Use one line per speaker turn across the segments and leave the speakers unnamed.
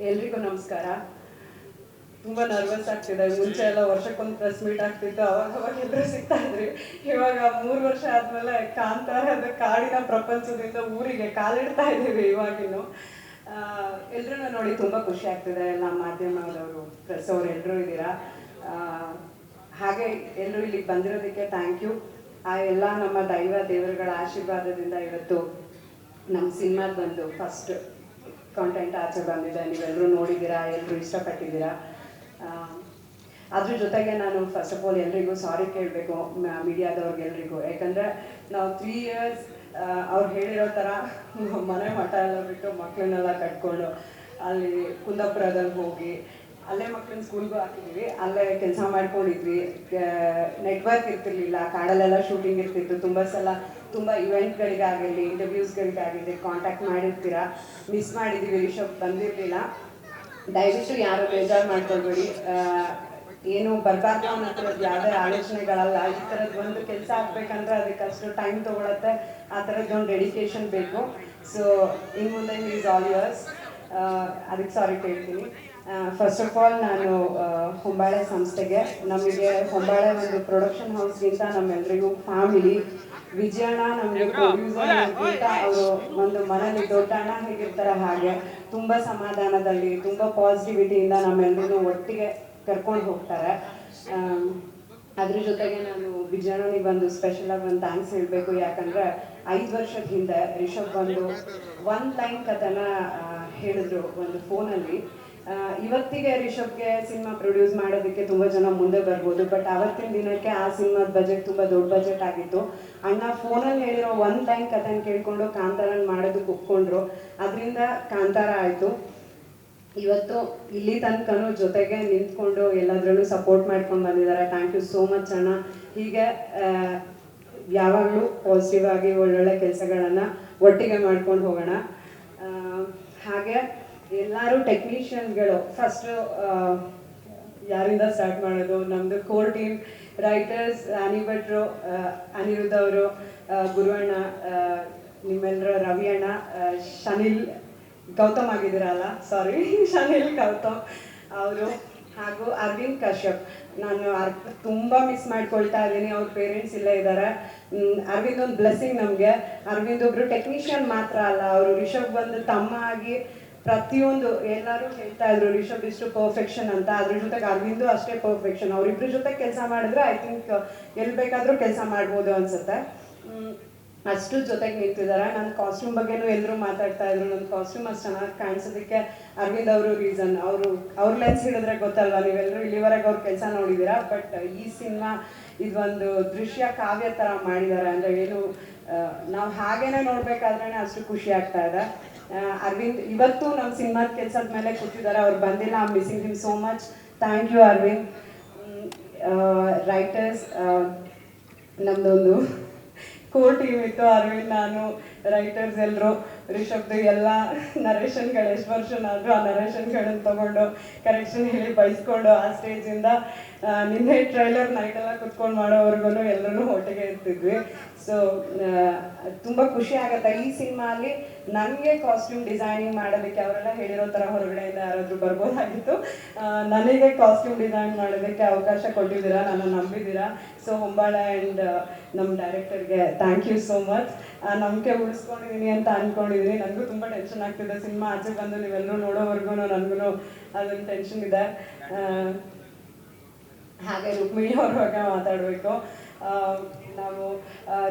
ಎಲ್ರಿಗೂ ನಮಸ್ಕಾರ. ತುಂಬ ನರ್ವಸ್ ಆಗ್ತಿದೆ. ಮುಂಚೆ ಎಲ್ಲ ವರ್ಷಕ್ಕೊಂದು ಪ್ರೆಸ್ ಮೀಟ್ ಆಗ್ತಿತ್ತು. ಅವಾಗ ಅವಾಗ ಎದುರು ಸಿಗ್ತಾ ಇದ್ರಿ. ಇವಾಗ ಮೂರು ವರ್ಷ ಆದ್ಮೇಲೆ ಕಾಂತಾರದ ಕಾಡಿನ ಪ್ರಪಂಚದಿಂದ ಊರಿಗೆ ಕಾಲಿಡ್ತಾ ಇದ್ದೀವಿ ಇವಾಗಿನ್ನು. ಎಲ್ಲರೂ ನೋಡಿ ತುಂಬ ಖುಷಿ ಆಗ್ತಿದೆ. ಎಲ್ಲ ಮಾಧ್ಯಮದವರು ಪ್ರೆಸ್ ಅವ್ರು ಎಲ್ಲರೂ ಇದ್ದೀರಾ? ಹಾಗೆ ಎಲ್ಲರೂ ಇಲ್ಲಿಗೆ ಬಂದಿರೋದಕ್ಕೆ ಥ್ಯಾಂಕ್ ಯು ಆ, ಎಲ್ಲ ನಮ್ಮ ದೈವ ದೇವರುಗಳ ಆಶೀರ್ವಾದದಿಂದ ಇವತ್ತು ನಮ್ಮ ಸಿನಿಮಾದ ಬಂದು ಫಸ್ಟ್ ಕಾಂಟೆಂಟ್ ಆಚೆ ಬಂದಿದೆ ನೀವೆಲ್ಲರೂ ನೋಡಿದ್ದೀರಾ ಎಲ್ಲರೂ ಇಷ್ಟಪಟ್ಟಿದ್ದೀರಾ? ಅದ್ರ ಜೊತೆಗೆ ನಾನು ಫಸ್ಟ್ ಆಫ್ ಆಲ್ ಎಲ್ರಿಗೂ ಸಾರಿ ಕೇಳಬೇಕು ಮೀಡಿಯಾದವ್ರಿಗೆಲ್ರಿಗೂ ಯಾಕಂದರೆ ನಾವು ತ್ರೀ ಇಯರ್ಸ್ ಅವ್ರು ಹೇಳಿರೋ ಥರ ಮನೆ ಮಠ ಎಲ್ಲ ಬಿಟ್ಟು ಮಕ್ಕಳನ್ನೆಲ್ಲ ಕಟ್ಕೊಂಡು ಅಲ್ಲಿ ಕುಂದಾಪುರದಲ್ಲಿ ಹೋಗಿ, ಅಲ್ಲೇ ಮಕ್ಕಳನ್ನ ಸ್ಕೂಲ್ಗೂ ಹಾಕಿದ್ವಿ. ಅಲ್ಲೇ ಕೆಲಸ ಮಾಡ್ಕೊಂಡಿದ್ವಿ. ನೆಟ್ವರ್ಕ್ ಇರ್ತಿರ್ಲಿಲ್ಲ, ಕಾಡಲ್ಲೆಲ್ಲ ಶೂಟಿಂಗ್ ಇರ್ತಿತ್ತು. ತುಂಬ ಸಲ ತುಂಬ ಇವೆಂಟ್ಗಳಿಗಾಗಲಿ ಇಂಟರ್ವ್ಯೂಸ್ಗಳಿಗಾಗಲಿ ಕಾಂಟ್ಯಾಕ್ಟ್ ಮಾಡಿರ್ತೀರಾ? ಮಿಸ್ ಮಾಡಿದ್ದೀವಿ ರಿಷಬ್ ಬಂದಿರಲಿಲ್ಲ. ದಯವಿಟ್ಟು ಯಾರು ಬೇಜಾರು ಮಾಡ್ಕೊಳ್ಬೇಡಿ. ಏನು ಬರಬಾರ್ದು ಅನ್ನೋ ಥರದ್ದು ಯಾವುದೇ ಆಲೋಚನೆಗಳಲ್ಲ. ಈ ಥರದ್ದು ಒಂದು ಕೆಲಸ ಆಗಬೇಕಂದ್ರೆ ಅದಕ್ಕೆ ಅಷ್ಟು ಟೈಮ್ ತೊಗೊಳತ್ತೆ. ಆ ಥರದ್ದು ಒಂದು ಡೆಡಿಕೇಶನ್ ಬೇಕು. ಸೊ ಇನ್ನು ಮುಂದೆ ಈಸ್ ಆಲ್ ಇಯರ್ಸ್ ಅದಕ್ಕೆ ಸಾರಿ ಕೇಳ್ತೀನಿ. ಫಸ್ಟ್ ಆಫ್ ಆಲ್ ನಾನು ಹೊಂಬಾಳೆ ಸಂಸ್ಥೆಗೆ. ನಮಗೆ ಹೊಂಬಾಳೆ ಒಂದು ಪ್ರೊಡಕ್ಷನ್ ಹೌಸ್ಗಿಂತ ನಮ್ಮೆಲ್ಲರಿಗೂ ಫ್ಯಾಮಿಲಿ ವಿಜಯಣ್ಣ ನಮ್ಗೆ ಪ್ರೊಡ್ಯೂಸರ್ ಅವರು ಒಂದು ಮನೇಲಿ ದೊಡ್ಡ ಅಣ್ಣ ಹೇಗಿರ್ತಾರೆ ಹಾಗೆ ತುಂಬಾ ಸಮಾಧಾನದಲ್ಲಿ ತುಂಬಾ ಪಾಸಿಟಿವಿಟಿಯಿಂದ ನಮ್ಮೆಲ್ಲರೂ ಒಟ್ಟಿಗೆ ಕರ್ಕೊಂಡು ಹೋಗ್ತಾರೆ. ಅದ್ರ ಜೊತೆಗೆ ನಾನು ವಿಜಯಣ್ಣನಿಗೆ ಒಂದು ಸ್ಪೆಷಲ್ ಆಗಿ ಒಂದು ಥ್ಯಾಂಕ್ಸ್ ಹೇಳಬೇಕು. ಯಾಕಂದ್ರೆ ಐದು ವರ್ಷದ ಹಿಂದೆ ರಿಷಬ್ ಬಂದು ಒಂದು ಲೈನ್ ಕಥನ ಹೇಳಿದ್ರು ಒಂದು ಫೋನಲ್ಲಿ ಇವತ್ತಿಗೆ ರಿಷಬ್ಗೆ ಸಿನಿಮಾ ಪ್ರೊಡ್ಯೂಸ್ ಮಾಡೋದಕ್ಕೆ ತುಂಬ ಜನ ಮುಂದೆ ಬರ್ಬೋದು, ಬಟ್ ಅವತ್ತಿನ ದಿನಕ್ಕೆ ಆ ಸಿನಿಮಾದ ಬಜೆಟ್ ತುಂಬ ದೊಡ್ಡ ಬಜೆಟ್ ಆಗಿತ್ತು. ಅಣ್ಣ ಫೋನಲ್ಲಿ ಹೇಳಿರೋ ಒನ್ ಲೈನ್ ಕಥೆನ ಕೇಳ್ಕೊಂಡು ಕಾಂತಾರನ್ ಮಾಡೋದಕ್ಕೆ ಒಪ್ಕೊಂಡ್ರು ಅದರಿಂದ ಕಾಂತಾರ ಆಯಿತು. ಇವತ್ತು ಇಲ್ಲಿ ತನಕನೂ ಜೊತೆಗೆ ನಿಂತ್ಕೊಂಡು ಎಲ್ಲದ್ರಲ್ಲೂ ಸಪೋರ್ಟ್ ಮಾಡ್ಕೊಂಡು ಬಂದಿದ್ದಾರೆ. ಥ್ಯಾಂಕ್ ಯು ಸೋ ಮಚ್ ಅಣ್ಣ. ಹೀಗೆ ಯಾವಾಗಲೂ ಪಾಸಿಟಿವ್ ಆಗಿ ಒಳ್ಳೊಳ್ಳೆ ಕೆಲಸಗಳನ್ನು ಒಟ್ಟಿಗೆ ಮಾಡ್ಕೊಂಡು ಹೋಗೋಣ. ಹಾಗೆ ಎಲ್ಲರೂ ಟೆಕ್ನಿಷಿಯನ್ಗಳು ಫಸ್ಟು ಯಾರಿಂದ ಸ್ಟಾರ್ಟ್ ಮಾಡೋದು? ನಮ್ಮದು ಕೋರ್ ಟೀಮ್ ರೈಟರ್ಸ್ ಅನಿ ಭಟ್ರು ಅನಿರುದ್ಧ ಅವರು ಗುರುವಣ್ಣ ನಿಮ್ಮೆಲ್ಲರ ರವಿ ಅಣ್ಣ ಶನಿಲ್ ಗೌತಮ್ ಆಗಿದ್ದೀರಲ್ಲ? ಸಾರಿ ಶನಿಲ್ ಗೌತಮ್ ಅವರು ಹಾಗೂ ಅರವಿಂದ್ ಕಶ್ಯಪ್. ನಾನು ಅರ್, ತುಂಬ ಮಿಸ್ ಮಾಡ್ಕೊಳ್ತಾ ಇದ್ದೀನಿ. ಅವ್ರ ಪೇರೆಂಟ್ಸ್ ಇಲ್ಲೇ ಇದ್ದಾರೆ ಅರವಿಂದ್ ಒಂದು ಬ್ಲೆಸ್ಸಿಂಗ್ ನಮಗೆ. ಅರವಿಂದ್ ಒಬ್ಬರು ಟೆಕ್ನಿಷಿಯನ್ ಮಾತ್ರ ಅಲ್ಲ. ಅವರು ರಿಷಬ್ ಬಂದು ತಮ್ಮ ಆಗಿ ಪ್ರತಿಯೊಂದು ಎಲ್ಲರೂ ಹೇಳ್ತಾ ಇದ್ರು ರಿಷಬ್ ಇಷ್ಟು ಪರ್ಫೆಕ್ಷನ್ ಅಂತ. ಅದ್ರ ಜೊತೆಗೆ ಅರವಿಂದು ಅಷ್ಟೇ ಪರ್ಫೆಕ್ಷನ್ ಅವ್ರಿಬ್ರ ಜೊತೆ ಕೆಲಸ ಮಾಡಿದ್ರೆ ಐ ಥಿಂಕ್ ಎಲ್ಲಿ ಬೇಕಾದರೂ ಕೆಲಸ ಮಾಡ್ಬೋದು ಅನ್ಸುತ್ತೆ. ಅಷ್ಟು ಜೊತೆಗೆ ನಿಂತಿದ್ದಾರೆ. ನನ್ನ ಕಾಸ್ಟ್ಯೂಮ್ ಬಗ್ಗೆನೂ ಎಲ್ಲರೂ ಮಾತಾಡ್ತಾ ಇದ್ರು. ನನ್ನ ಕಾಸ್ಟ್ಯೂಮ್ ಅಷ್ಟು ಚೆನ್ನಾಗಿ ಕಾಣಿಸೋದಕ್ಕೆ ಅರವಿಂದ್ ಅವರು ರೀಸನ್ ಅವರು, ಅವ್ರ ಲೆನ್ಸ್ ಹಿಡಿದ್ರೆ ಗೊತ್ತಲ್ವಾ? ನೀವೆಲ್ಲರೂ ಇಲ್ಲಿವರೆಗೆ ಅವ್ರ ಕೆಲಸ ನೋಡಿದ್ದೀರಾ? ಬಟ್ ಈ ಸಿನಿಮಾ ಇದೊಂದು ದೃಶ್ಯ ಕಾವ್ಯ ಥರ ಮಾಡಿದ್ದಾರೆ. ಅಂದರೆ ಏನು ನಾವು ಹಾಗೇನೆ ನೋಡಬೇಕಾದ್ರೆ ಅಷ್ಟು ಖುಷಿ ಆಗ್ತಾ ಇದೆ. ಅರವಿಂದ್, ಇವತ್ತು ನಮ್ಮ ಸಿನಿಮಾದ ಕೆಲಸದ ಮೇಲೆ ಕೂತಿದ್ದಾರೆ ಅವ್ರು ಬಂದಿಲ್ಲ I missing him so much thank you Arvind. Writers ನಮ್ದೊಂದು ಕೋರ್ ಟೀಮ್ ಇತ್ತು, ಅರವಿಂದ್, ನಾನು ರೈಟರ್ಸ್ ಎಲ್ಲರೂ ರಿಷಬ್ದು, ಎಲ್ಲ ನರೇಷನ್ಗಳು ಎಷ್ಟು ವರ್ಷನಾದರೂ ಆ ನರೇಷನ್ಗಳನ್ನು ತಗೊಂಡು ಕರೆಕ್ಷನ್ ಹೇಳಿ ಬಯಸ್ಕೊಂಡು ಆ ಸ್ಟೇಜಿಂದ ನಿನ್ನೆ ಟ್ರೈಲರ್ ನೈಟೆಲ್ಲ ಕುತ್ಕೊಂಡು ಮಾಡೋವರೆಗೂ ಎಲ್ಲರೂ ಹೊಟ್ಟೆಗೆ ಇರ್ತಿದ್ವಿ. ಸೊ ತುಂಬ ಖುಷಿ ಆಗುತ್ತೆ. ಈ ಸಿನಿಮಾ ಅಲ್ಲಿ ನನಗೆ ಕಾಸ್ಟ್ಯೂಮ್ ಡಿಸೈನಿಂಗ್ ಮಾಡೋದಕ್ಕೆ ಅವರೆಲ್ಲ ಹೇಳಿರೋ ಥರ ಹೊರಗಡೆಯಿಂದ ಯಾರಾದರೂ ಬರ್ಬೋದಾಗಿತ್ತು. ನನಗೆ ಕಾಸ್ಟ್ಯೂಮ್ ಡಿಸೈನ್ ಮಾಡೋದಕ್ಕೆ ಅವಕಾಶ ಕೊಟ್ಟಿದ್ದೀರಾ ನಾನು ನಂಬಿದ್ದೀರಾ? ಸೊ ಹೊಂಬಾಳ ಆ್ಯಂಡ್ ನಮ್ಮ ಡೈರೆಕ್ಟರ್ಗೆ ಥ್ಯಾಂಕ್ ಯು ಸೋ ಮಚ್ ನಂಬಿಕೆ ಉಳಿಸ್ಕೊಂಡಿದ್ದೀನಿ ಅಂತ ಅಂದ್ಕೊಂಡಿದ್ದೀನಿ ನನಗೂ ತುಂಬ ಟೆನ್ಷನ್ ಆಗ್ತಿದೆ. ಸಿನಿಮಾ ಆಚೆ ಬಂದು ನೀವೆಲ್ಲರೂ ನೋಡೋವರೆಗೂ ನನಗೂ ಅದೊಂದು ಟೆನ್ಷನ್ ಇದೆ. ಹಾಗೆ ರುಕ್ಮಿಣಿ ಅವ್ರ ಬಗ್ಗೆ ಮಾತಾಡಬೇಕು. ನಾವು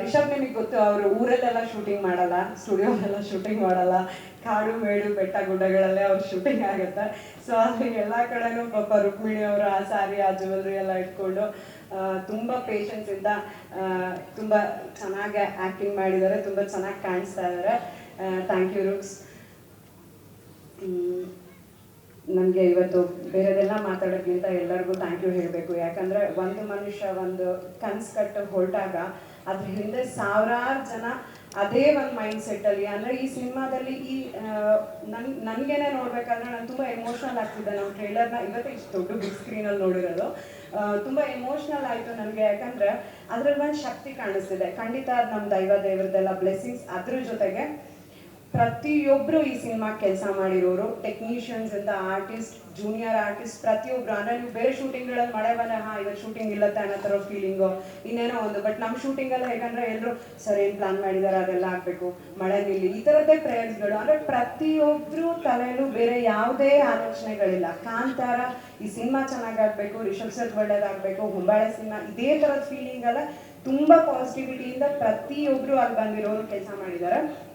ರಿಷಬ್ ನಿಮಗೆ ಗೊತ್ತು, ಅವರು ಊರಲ್ಲೆಲ್ಲ ಶೂಟಿಂಗ್ ಮಾಡಲ್ಲ ಸ್ಟುಡಿಯೋಲೆಲ್ಲ ಶೂಟಿಂಗ್ ಮಾಡಲ್ಲ. ಕಾಡು, ಮೇಡು, ಬೆಟ್ಟ, ಗುಡ್ಡಗಳಲ್ಲೇ ಅವ್ರ ಶೂಟಿಂಗ್ ಆಗುತ್ತೆ. ಸೊ ಅಲ್ಲಿ ಎಲ್ಲ ಕಡೆನೂ ಪಾಪ ರುಕ್ಮಿಣಿ ಅವರು ಆ ಸಾರಿ, ಆ ಜ್ಯುವೆಲ್ರಿ ಎಲ್ಲ ಇಟ್ಕೊಂಡು ತುಂಬ ತುಂಬ ಪೇಷನ್ಸಿಂದ ತುಂಬ ಚೆನ್ನಾಗಿ ಆ್ಯಕ್ಟಿಂಗ್ ಮಾಡಿದ್ದಾರೆ, ತುಂಬ ಚೆನ್ನಾಗಿ ಕಾಣಿಸ್ತಾ ಇದ್ದಾರೆ. ಥ್ಯಾಂಕ್ ಯು ರುಕ್ಸ್ ನನಗೆ ಇವತ್ತು ಬೇರೆದೆಲ್ಲ ಮಾತಾಡೋಕ್ಕಿಂತ ಎಲ್ಲರಿಗೂ ಥ್ಯಾಂಕ್ ಯು ಹೇಳಬೇಕು. ಯಾಕಂದರೆ ಒಂದು ಮನುಷ್ಯ ಒಂದು ಕನ್ಸು ಕಟ್ಟು ಹೊರಟಾಗ ಅದ್ರ ಹಿಂದೆ ಸಾವಿರಾರು ಜನ ಅದೇ ಒಂದು ಮೈಂಡ್ ಸೆಟ್ಟಲ್ಲಿ ಅಂದರೆ ಈ ಸಿನಿಮಾದಲ್ಲಿ ಈ ನನ್, ನನಗೇನೆ ನೋಡಬೇಕಂದ್ರೆ ನಾನು ತುಂಬ ಎಮೋಷ್ನಲ್ ಆಗ್ತಿದ್ದೆ. ನಾವು ಟ್ರೇಲರ್ನ ಇವತ್ತೇ ಇಷ್ಟು ದೊಡ್ಡ ಬಿಗ್ ಸ್ಕ್ರೀನಲ್ಲಿ ನೋಡಿರೋದು. ತುಂಬ ಎಮೋಷ್ನಲ್ ಆಯಿತು ನನಗೆ. ಯಾಕಂದರೆ ಅದ್ರಲ್ಲಿ ಒಂದು ಶಕ್ತಿ ಕಾಣಿಸ್ತಿದೆ. ಖಂಡಿತ ನಮ್ಮ ದೈವ ದೇವರದೆಲ್ಲ ಬ್ಲೆಸ್ಸಿಂಗ್ಸ್ ಅದ್ರ ಜೊತೆಗೆ ಪ್ರತಿಯೊಬ್ಬರು ಈ ಸಿನಿಮಾ ಕೆಲಸ ಮಾಡಿರೋರು ಟೆಕ್ನಿಷಿಯನ್ಸ್ ಇಂದ ಆರ್ಟಿಸ್ಟ್ ಜೂನಿಯರ್ ಆರ್ಟಿಸ್ಟ್ ಪ್ರತಿಯೊಬ್ರು. ಅಂದ್ರೆ ನೀವು ಬೇರೆ ಶೂಟಿಂಗ್ಗಳಲ್ಲಿ ಮಳೆ ಬಂದ್ರೆ, ಹಾ, ಇವತ್ತು ಶೂಟಿಂಗ್ ಇಲ್ಲ ಅನ್ನೋ ಥರ ಫೀಲಿಂಗು ಇನ್ನೇನೋ ಒಂದು. ಬಟ್ ನಮ್ಮ ಶೂಟಿಂಗಲ್ಲಿ ಹೇಗಂದ್ರೆ ಎಲ್ಲರೂ ಸರ್, ಏನು ಪ್ಲಾನ್ ಮಾಡಿದ್ದಾರೆ ಅದೆಲ್ಲ ಆಗಬೇಕು. ಮಳೆ ನಿಲ್ಲಿ. ಈ ಥರದ್ದೇ ಪ್ರೇಯರ್ಸ್ಗಳು ಅಂದ್ರೆ ಪ್ರತಿಯೊಬ್ಬರು ತಲೆಯಲ್ಲೂ ಬೇರೆ ಯಾವುದೇ ಆಲೋಚನೆಗಳಿಲ್ಲ. ಕಾಂತಾರ, ಈ ಸಿನಿಮಾ ಚೆನ್ನಾಗಾಗಬೇಕು, ರಿಷಬ್ ಸರ್ ಒಳ್ಳೇದಾಗಬೇಕು ಹುಂಬಾಳೆ ಸಿನಿಮಾ, ಇದೇ ಥರದ ಫೀಲಿಂಗ್ ಅಲ್ಲ. ತುಂಬ ಪಾಸಿಟಿವಿಟಿಯಿಂದ ಪ್ರತಿಯೊಬ್ಬರು ಅಲ್ಲಿ ಬಂದಿರೋರು ಕೆಲಸ ಮಾಡಿದ್ದಾರೆ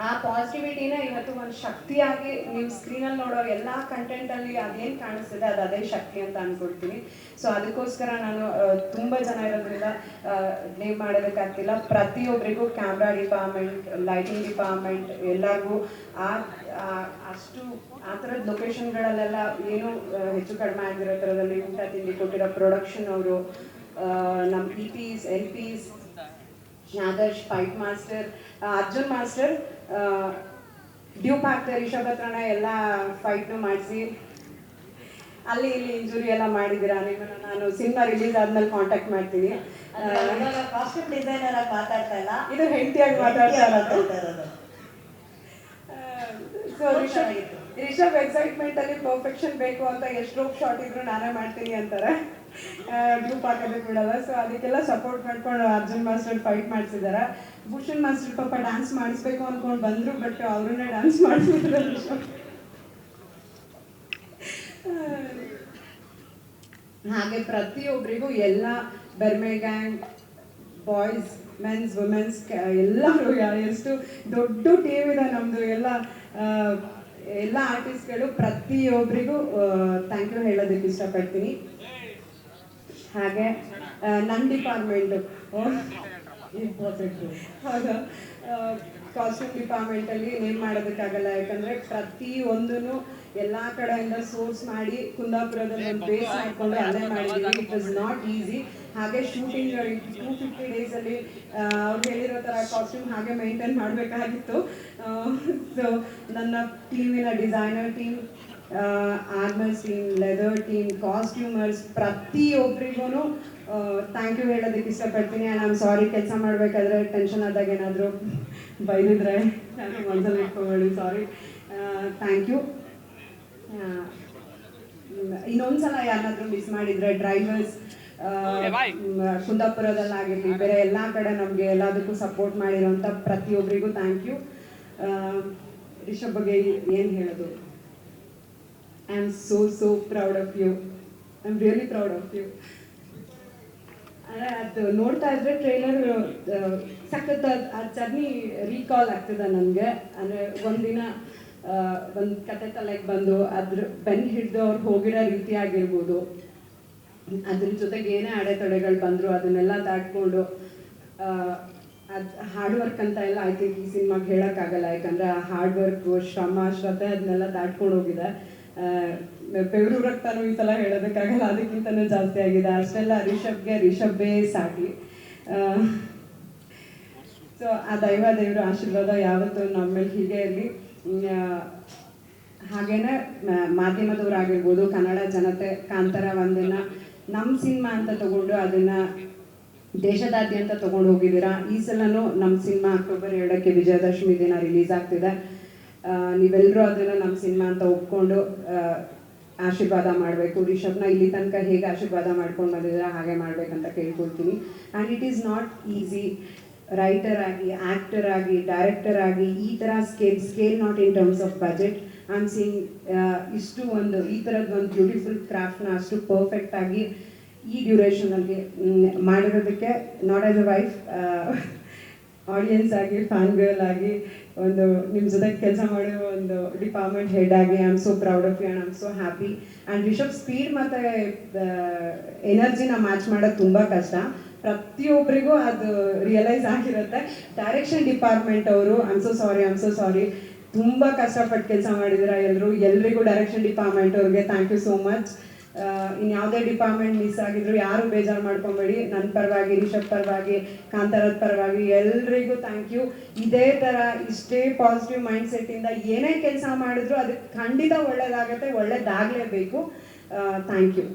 ಆ ಪಾಸಿಟಿವಿಟಿನ ಇವತ್ತು ಒಂದು ಶಕ್ತಿಯಾಗಿ ನೀವು ಸ್ಕ್ರೀನಲ್ಲಿ ನೋಡೋ ಎಲ್ಲ ಕಂಟೆಂಟಲ್ಲಿ ಅದೇನು ಕಾಣಿಸ್ತಿದೆ ಅದು ಅದೇ ಶಕ್ತಿ ಅಂತ ಅನ್ಕೊಳ್ತೀನಿ. ಸೊ ಅದಕ್ಕೋಸ್ಕರ ನಾನು ತುಂಬ ಜನ ಇರೋದ್ರಿಂದ ನೇಮ್ ಮಾಡೋದಕ್ಕಾಗ್ತಿಲ್ಲ ಪ್ರತಿಯೊಬ್ಬರಿಗೂ ಕ್ಯಾಮ್ರಾ ಡಿಪಾರ್ಟ್ಮೆಂಟ್ ಲೈಟಿಂಗ್ ಡಿಪಾರ್ಟ್ಮೆಂಟ್ ಎಲ್ಲರಿಗೂ ಆ, ಆ- ಅಷ್ಟು, ಆ ಥರದ ಲೊಕೇಶನ್ಗಳಲ್ಲೆಲ್ಲ ಏನು ಹೆಚ್ಚು ಕಡಿಮೆ ಆಗಿರೋ ಥರದಲ್ಲಿ ಊಟ ತಿಂಡಿ ಕೊಟ್ಟಿರೋ ಪ್ರೊಡಕ್ಷನ್ ಅವರು ನಮ್ಮ ಇ ಪಿಸ್ ಎಲ್ ಪಿಸ್ Adarsh fight master Arjun master dupe ಹಾಕ್ತಾರೆ ರಿಷಬ್ ಹತ್ರನೇ ಎಲ್ಲ ಫೈಟ್ನು ಮಾಡಿಸಿ ಅಲ್ಲಿ ಇಲ್ಲಿ ಇಂಜುರಿ ಎಲ್ಲ ಮಾಡಿದ್ದೀರಾ ನಿಮ್ಮನ್ನು ನಾನು ಸಿನಿಮಾ ರಿಲೀಸ್ ಆದ್ಮೇಲೆ ಕಾಂಟ್ಯಾಕ್ಟ್ ಮಾಡ್ತೀನಿ.
ಕಾಸ್ಟ್ಯೂಮ್ ಡಿಸೈನರ್ ಆಗಿ ಮಾತಾಡ್ತಾ ಇಲ್ಲ.
ಇದು ಹೆಂಡತಿಯಾಗಿ ಮಾತಾಡ್ತಾ ಇರೋದು. ಸೊ ರಿಷಬ್ ರಿಷಬ್ ಎಕ್ಸೈಟ್ಮೆಂಟ್ ಅಲ್ಲಿ ಪರ್ಫೆಕ್ಷನ್ ಬೇಕು ಅಂತ ಎಷ್ಟು ಶಾರ್ಟ್ ಇದ್ರು ನಾನೇ ಮಾಡ್ತೀನಿ ಅಂತಾರೆ. ಗ್ರೂಪ್ ಹಾಕೋದಕ್ಕೆ ಬಿಡಲ್ಲ. ಸೊ ಅದಕ್ಕೆಲ್ಲ ಸಪೋರ್ಟ್ ಮಾಡ್ಕೊಂಡು ಅರ್ಜುನ್ ಮಾಸ್ಟರ್ ಫೈಟ್ ಮಾಡ್ಸಿದಾರೆ. ಭೂಷಣ್ ಮಾಸ್ಟರ್ ಪಾಪ ಡ್ಯಾನ್ಸ್ ಮಾಡಿಸ್ಬೇಕು ಅನ್ಕೊಂಡು ಬಂದ್ರು ಬಟ್ ಅವ್ರನ್ನೇ ಡ್ಯಾನ್ಸ್ ಮಾಡಿಸಿದ್ರು ಹಾಗೆ ಪ್ರತಿಯೊಬ್ಬರಿಗೂ ಎಲ್ಲ Berme gang boys mens womens ಎಲ್ಲರೂ ಎಷ್ಟು ದೊಡ್ಡ ಟೀಮ್ ಇದೆ ನಮ್ಮದು ಎಲ್ಲ ಎಲ್ಲ ಆರ್ಟಿಸ್ಟ್ಗಳು ಪ್ರತಿಯೊಬ್ಬರಿಗೂ ಥ್ಯಾಂಕ್ ಯು ಹೇಳೋದಕ್ಕೆ ಇಷ್ಟಪಡ್ತೀನಿ. ಹಾಗೆ ನನ್ನ ಡಿಪಾರ್ಟ್ಮೆಂಟು
ಇಂಪಾರ್ಟೆಂಟ್
ಹೌದು. ಕಾಸ್ಟ್ಯೂಮ್ ಡಿಪಾರ್ಟ್ಮೆಂಟಲ್ಲಿ ನೇಮ್ ಮಾಡೋದಕ್ಕಾಗಲ್ಲ ಯಾಕಂದರೆ ಪ್ರತಿಯೊಂದೂ ಎಲ್ಲ ಕಡೆಯಿಂದ ಸೋರ್ಸ್ ಮಾಡಿ ಕುಂದಾಪುರದಲ್ಲಿ ಒಂದು ಬೇಸ್ ಮಾಡಿಕೊಂಡು ಅಲ್ಲೇ ಮಾಡಿದ್ದೀವಿ. ಇಟ್ ಇಸ್ ನಾಟ್ ಈಸಿ ಹಾಗೆ ಶೂಟಿಂಗ್ ಟೂ ಫಿಫ್ಟಿ ಡೇಸಲ್ಲಿ ಅವ್ರು ಹೇಳಿರೋ ಥರ ಕಾಸ್ಟ್ಯೂಮ್ ಹಾಗೆ ಮೇಂಟೈನ್ ಮಾಡಬೇಕಾಗಿತ್ತು. ಸೊ ನನ್ನ ಟೀಮಿನ designer team armours team leather team costumers ಪ್ರತಿಯೊಬ್ಬರಿಗೂ ಥ್ಯಾಂಕ್ ಯು ಹೇಳೋದಕ್ಕೆ ಇಷ್ಟಪಡ್ತೀನಿ. ಆ್ಯಂಡ್ ಆಮ್ ಸಾರಿ ಕೆಲಸ ಮಾಡಬೇಕಾದ್ರೆ ಟೆನ್ಷನ್ ಆದಾಗ ಏನಾದರೂ ಬೈದಿದ್ರೆ ಮನಸ್ಸಲ್ಲಿ ಇಟ್ಕೊಬೇಡಿ ಸಾರಿ ಥ್ಯಾಂಕ್ ಯು ಇನ್ನೊಂದು ಸಲ ಯಾರನ್ನಾದ್ರೂ ಮಿಸ್ ಮಾಡಿದರೆ ಡ್ರೈವರ್ಸ್ ಕುಂದಾಪುರದಲ್ಲಾಗಿರಲಿ ಬೇರೆ ಎಲ್ಲ ಕಡೆ ನಮಗೆ ಎಲ್ಲದಕ್ಕೂ ಸಪೋರ್ಟ್ ಮಾಡಿರೋಂಥ ಪ್ರತಿಯೊಬ್ಬರಿಗೂ ಥ್ಯಾಂಕ್ ಯು ರಿಷಬ್ ಬಗ್ಗೆ ಏನು ಹೇಳೋದು? So so proud of you I am really proud of you ಅಂದರೆ ಅದು ನೋಡ್ತಾ ಇದ್ರೆ ಟ್ರೈಲರ್ ಸಖತ್ ಆ ಜರ್ನಿ ರೀಕಾಲ್ ಆಗ್ತದೆ ನನಗೆ. ಅಂದರೆ ಒಂದಿನ ಒಂದು ಕತೆ ತಲೆಗೆ ಬಂದು ಅದ್ರ ಬೆನ್ನು ಹಿಡಿದು ಅವ್ರು ಹೋಗಿರೋ ರೀತಿ ಆಗಿರ್ಬೋದು. ಅದ್ರ ಜೊತೆಗೆ ಏನೇ ಅಡೆತಡೆಗಳು ಬಂದರು ಅದನ್ನೆಲ್ಲ ದಾಟ್ಕೊಂಡು ಅದು ಹಾರ್ಡ್ ವರ್ಕ್ ಅಂತ ಎಲ್ಲ ಐ ಥಿಂಕ್ ಈ ಸಿನಿಮಾಗೆ ಹೇಳೋಕ್ಕಾಗಲ್ಲ. ಯಾಕಂದರೆ ಆ ಹಾರ್ಡ್ ವರ್ಕು ಶ್ರಮ, ಶ್ರದ್ಧೆ ಅದನ್ನೆಲ್ಲ ದಾಟ್ಕೊಂಡು ಹೋಗಿದೆ. ಬೆವರು ರಕ್ತನೂ ಈ ಸಲ ಹೇಳೋದಕ್ಕಾಗಲ್ಲ ಅದಕ್ಕಿಂತನೂ ಜಾಸ್ತಿ ಆಗಿದೆ. ಅಷ್ಟೆಲ್ಲ ರಿಷಬ್ಗೆ ರಿಷಬ್ಬೇ ಸಾಕಿ. ಸೊ ಆ ದೈವ ದೇವರ ಆಶೀರ್ವಾದ ಯಾವತ್ತೂ ನಮ್ಮ ಮೇಲೆ ಹೀಗೆ ಇರಲಿ. ಹಾಗೇನೆ ಮಾಧ್ಯಮದವರು ಆಗಿರ್ಬೋದು ಕನ್ನಡ ಜನತೆ ಕಾಂತಾರ ಒಂದನ್ನ ನಮ್ಮ ಸಿನಿಮಾ ಅಂತ ತಗೊಂಡು ಅದನ್ನ ದೇಶದಾದ್ಯಂತ ತಗೊಂಡು ಹೋಗಿದ್ದೀರಾ? ಈ ಸಲನೂ ನಮ್ಮ ಸಿನಿಮಾ ಅಕ್ಟೋಬರ್ ಎರಡಕ್ಕೆ ವಿಜಯದಶಮಿ ದಿನ ರಿಲೀಸ್ ಆಗ್ತಿದೆ. ನೀವೆಲ್ಲರೂ ಅದನ್ನು ನಮ್ಮ ಸಿನಿಮಾ ಅಂತ ಒಪ್ಕೊಂಡು ಆಶೀರ್ವಾದ ಮಾಡಬೇಕು. ರಿಷಬ್ನ ಇಲ್ಲಿ ತನಕ ಹೇಗೆ ಆಶೀರ್ವಾದ ಮಾಡ್ಕೊಂಡು ಬಂದಿದ್ದೀರಾ, ಹಾಗೆ ಮಾಡಬೇಕಂತ ಕೇಳ್ಕೊಳ್ತೀನಿ. And it is not easy writer ಆಗಿ ಆ್ಯಕ್ಟರ್ ಆಗಿ ಡೈರೆಕ್ಟರ್ ಆಗಿ, ಈ ಥರ scale scale not in terms of budget I am seeing ಇಷ್ಟು ಒಂದು, ಈ ಥರದ್ದು ಒಂದು ಬ್ಯೂಟಿಫುಲ್ ಕ್ರಾಫ್ಟ್ನ ಅಷ್ಟು ಪರ್ಫೆಕ್ಟಾಗಿ ಈ ಡ್ಯೂರೇಷನಲ್ಲಿ ಮಾಡಿರೋದಕ್ಕೆ not as a wife audience ಆಗಿ ಫ್ಯಾನ್ ಗರ್ಲ್ ಆಗಿ ಒಂದು ನಿಮ್ಮ ಜೊತೆ ಕೆಲಸ ಮಾಡೋ ಒಂದು ಡಿಪಾರ್ಟ್ಮೆಂಟ್ ಹೆಡ್ ಆಗಿ I am so proud of you and I am so happy and Rishab speed ಮತ್ತು ಎನರ್ಜಿನ ಮ್ಯಾಚ್ ಮಾಡೋದು ತುಂಬ ಕಷ್ಟ. ಪ್ರತಿಯೊಬ್ಬರಿಗೂ ಅದು ರಿಯಲೈಸ್ ಆಗಿರುತ್ತೆ. ಡೈರೆಕ್ಷನ್ ಡಿಪಾರ್ಟ್ಮೆಂಟ್ ಅವರು I'm so sorry I'm so sorry ತುಂಬ ಕಷ್ಟಪಟ್ಟು ಕೆಲಸ ಮಾಡಿದ್ದೀರಾ ಎಲ್ಲರೂ ಎಲ್ರಿಗೂ ಡೈರೆಕ್ಷನ್ ಡಿಪಾರ್ಟ್ಮೆಂಟ್ ಅವ್ರಿಗೆ ಥ್ಯಾಂಕ್ ಯು ಸೋ ಮಚ್ ಇನ್ನು ಯಾವುದೇ ಡಿಪಾರ್ಟ್ಮೆಂಟ್ ಮಿಸ್ ಆಗಿದ್ರು ಯಾರು ಬೇಜಾರು ಮಾಡ್ಕೊಬೇಡಿ. ನನ್ನ ಪರವಾಗಿ, ರಿಷಬ್ ಪರವಾಗಿ, ಕಾಂತಾರದ ಪರವಾಗಿ ಎಲ್ರಿಗೂ ಥ್ಯಾಂಕ್ ಯು ಇದೇ ಥರ ಇಷ್ಟೇ ಪಾಸಿಟಿವ್ ಮೈಂಡ್ ಸೆಟ್ಟಿಂದ ಏನೇ ಕೆಲಸ ಮಾಡಿದ್ರು ಅದಕ್ಕೆ ಖಂಡಿತ ಒಳ್ಳೇದಾಗುತ್ತೆ, ಒಳ್ಳೇದಾಗಲೇಬೇಕು. Thank you